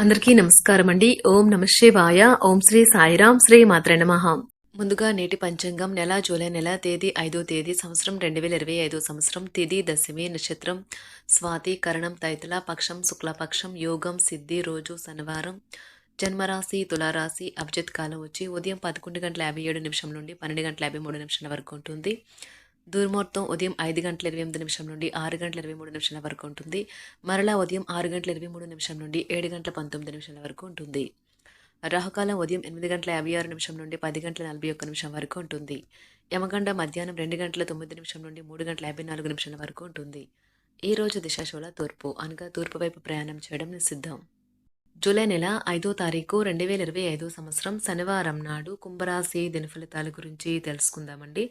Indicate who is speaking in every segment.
Speaker 1: అందరికీ నమస్కారం అండి. ఓం నమ శివాయ. ఓం శ్రీ సాయిరాం శ్రీ మాత్ర నమః. ముందుగా నేటి పంచాంగం నెల జూలై నెల తేదీ ఐదో తేదీ సంవత్సరం రెండు వేల ఇరవై ఐదో సంవత్సరం తిది దశమి నక్షత్రం. స్వాతి కరణం తైతల పక్షం శుక్లపక్షం యోగం సిద్ధి రోజు శనివారం. జన్మరాశి తులారాశి అభిజిత్ కాలం వచ్చి ఉదయం పదకొండు గంటల యాభై ఏడు నిమిషం నుండి పన్నెండు గంటల యాభై మూడు నిమిషాల వరకు ఉంటుంది. దుర్ముహూర్తం ఉదయం ఐదు గంటల ఇరవై ఎనిమిది నిమిషం నుండి ఆరు గంటల ఇరవై మూడు నిమిషాల వరకు ఉంటుంది. మరలా ఉదయం ఆరు గంటల ఇరవై మూడు నిమిషం నుండి ఏడు గంటల పంతొమ్మిది నిమిషాల వరకు ఉంటుంది. రాహుకాలం ఉదయం ఎనిమిది గంటల యాభై ఆరు నిమిషం నుండి పది గంటల నలభై ఒక్క నిమిషం వరకు ఉంటుంది. యమగండ మధ్యాహ్నం రెండు గంటల తొమ్మిది నిమిషం నుండి మూడు గంటల యాభై నాలుగు నిమిషాల వరకు ఉంటుంది. ఈ రోజు దిశాశోళ తూర్పు అనగా తూర్పు వైపు ప్రయాణం చేయడం నిషిద్ధం. జూలై నెల ఐదో తారీఖు రెండు వేల ఇరవై ఐదో సంవత్సరం శనివారం నాడు కుంభరాశి దినఫలితాల గురించి తెలుసుకుందామండి.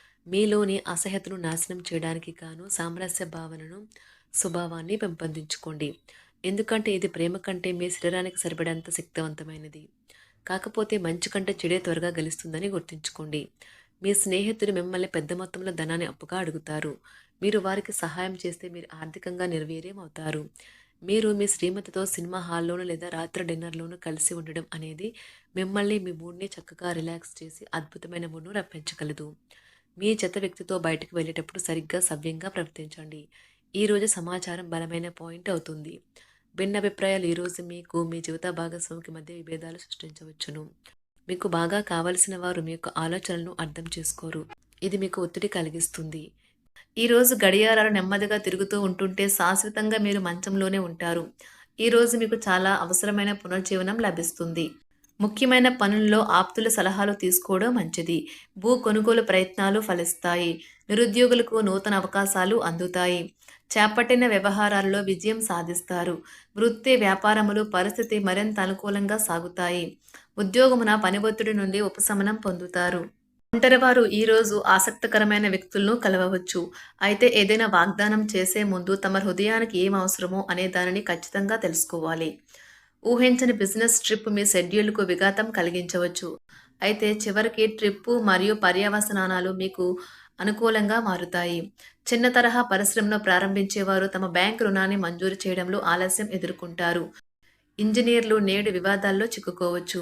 Speaker 1: మీలోని అసహ్యతను నాశనం చేయడానికి గాను సామరస్య భావనను స్వభావాన్ని పెంపొందించుకోండి. ఎందుకంటే ఇది ప్రేమ కంటే మీ శరీరానికి సరిపడేంత శక్తివంతమైనది. కాకపోతే మంచి కంటే చెడే త్వరగా గెలుస్తుందని గుర్తుంచుకోండి. మీ స్నేహితులు మిమ్మల్ని పెద్ద మొత్తంలో ధనాన్ని అప్పుగా అడుగుతారు. మీరు వారికి సహాయం చేస్తే మీరు ఆర్థికంగా నిర్వీర్యం అవుతారు మీరు మీ శ్రీమతితో సినిమా హాల్లోనూ లేదా రాత్రి డిన్నర్లోనూ కలిసి ఉండడం అనేది మిమ్మల్ని మీ మూడ్ని చక్కగా రిలాక్స్ చేసి అద్భుతమైన మూడ్ను రప్పించగలదు. మీ జత వ్యక్తితో బయటకు వెళ్ళేటప్పుడు సరిగ్గా సవ్యంగా ప్రవర్తించండి. ఈరోజు సమాచారం బలమైన పాయింట్ అవుతుంది. భిన్న అభిప్రాయాలు ఈరోజు మీకు మీ జీవిత భాగస్వామికి మధ్య విభేదాలు సృష్టించవచ్చును. మీకు బాగా కావలసిన వారు మీ యొక్క ఆలోచనలను అర్థం చేసుకోరు. ఇది మీకు ఒత్తిడి కలిగిస్తుంది. ఈరోజు గడియారాలు నెమ్మదిగా తిరుగుతూ ఉంటుంటే శాశ్వతంగా మీరు మంచంలోనే ఉంటారు. ఈరోజు మీకు చాలా అవసరమైన పునర్జీవనం లభిస్తుంది. ముఖ్యమైన పనుల్లో ఆప్తుల సలహాలు తీసుకోవడం మంచిది. భూ కొనుగోలు ప్రయత్నాలు ఫలిస్తాయి. నిరుద్యోగులకు నూతన అవకాశాలు అందుతాయి. చేపట్టిన వ్యవహారాల్లో విజయం సాధిస్తారు. వృత్తి వ్యాపారములు పరిస్థితి మరింత అనుకూలంగా సాగుతాయి. ఉద్యోగమున పని ఒత్తిడి నుండి ఉపశమనం పొందుతారు. ఒంటరివారు ఈరోజు ఆసక్తికరమైన వ్యక్తులను కలవవచ్చు. అయితే ఏదైనా వాగ్దానం చేసే ముందు తమ హృదయానికి ఏం అవసరమో అనే దానిని ఖచ్చితంగా తెలుసుకోవాలి. ఊహించని బిజినెస్ ట్రిప్ మీ షెడ్యూల్కు విఘాతం కలిగించవచ్చు. అయితే చివరికి ట్రిప్పు మరియు పర్యవసనాలు మీకు అనుకూలంగా మారుతాయి. చిన్న తరహా పరిశ్రమను ప్రారంభించేవారు తమ బ్యాంక్ రుణాన్ని మంజూరు చేయడంలో ఆలస్యం ఎదుర్కొంటారు. ఇంజనీర్లు నేడు వివాదాల్లో చిక్కుకోవచ్చు.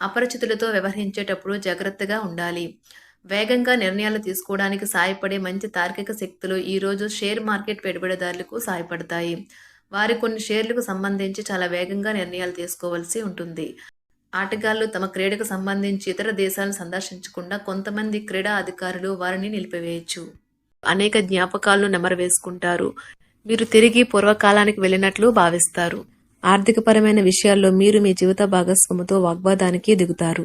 Speaker 1: అపరిచితులతో వ్యవహరించేటప్పుడు జాగ్రత్తగా ఉండాలి. వేగంగా నిర్ణయాలు తీసుకోవడానికి సాయపడే మంచి తార్కిక శక్తులు ఈరోజు షేర్ మార్కెట్ పెట్టుబడిదారులకు సాయపడతాయి వారి కొన్ని షేర్లకు సంబంధించి చాలా వేగంగా నిర్ణయాలు తీసుకోవాల్సి ఉంటుంది. ఆటగాళ్ళు తమ క్రీడకు సంబంధించి ఇతర దేశాలను సందర్శించకుండా కొంతమంది క్రీడా అధికారులు వారిని నిలిపివేయచ్చు. అనేక జ్ఞాపకాలను నెమరు వేసుకుంటారు మీరు తిరిగి పూర్వకాలానికి వెళ్ళినట్లు భావిస్తారు. ఆర్థికపరమైన విషయాల్లో మీరు మీ జీవిత భాగస్వామితో వాగ్వాదానికి దిగుతారు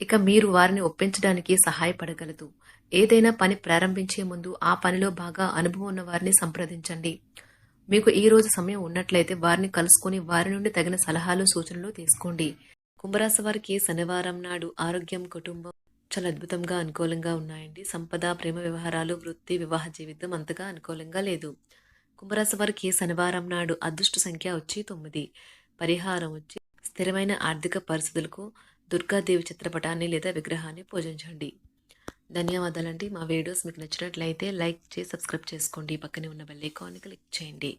Speaker 1: ఇక మీరు వారిని ఒప్పించడానికి సహాయపడగలదు. ఏదైనా పని ప్రారంభించే ముందు ఆ పనిలో బాగా అనుభవం ఉన్న వారిని సంప్రదించండి. మీకు ఈ రోజు సమయం ఉన్నట్లయితే వారిని కలుసుకుని వారి నుండి తగిన సలహాలు సూచనలు తీసుకోండి. కుంభరాశి వారికి శనివారం నాడు ఆరోగ్యం కుటుంబం చాలా అద్భుతంగా అనుకూలంగా ఉన్నాయండి. సంపద ప్రేమ వ్యవహారాలు వృత్తి వివాహ జీవితం అంతగా అనుకూలంగా లేదు. కుంభరాశి వారికి శనివారం నాడు అదృష్ట సంఖ్య వచ్చి తొమ్మిది. పరిహారం వచ్చి స్థిరమైన ఆర్థిక పరిస్థితులకు దుర్గాదేవి చిత్రపటాన్ని లేదా విగ్రహాన్ని పూజించండి. ధన్యవాదాలండి. మా వీడియోస్ మీకు నచ్చినట్లయితే లైక్ చేసి సబ్స్క్రైబ్ చేసుకోండి. పక్కనే ఉన్న బెల్ ఐకాన్ని క్లిక్ చేయండి.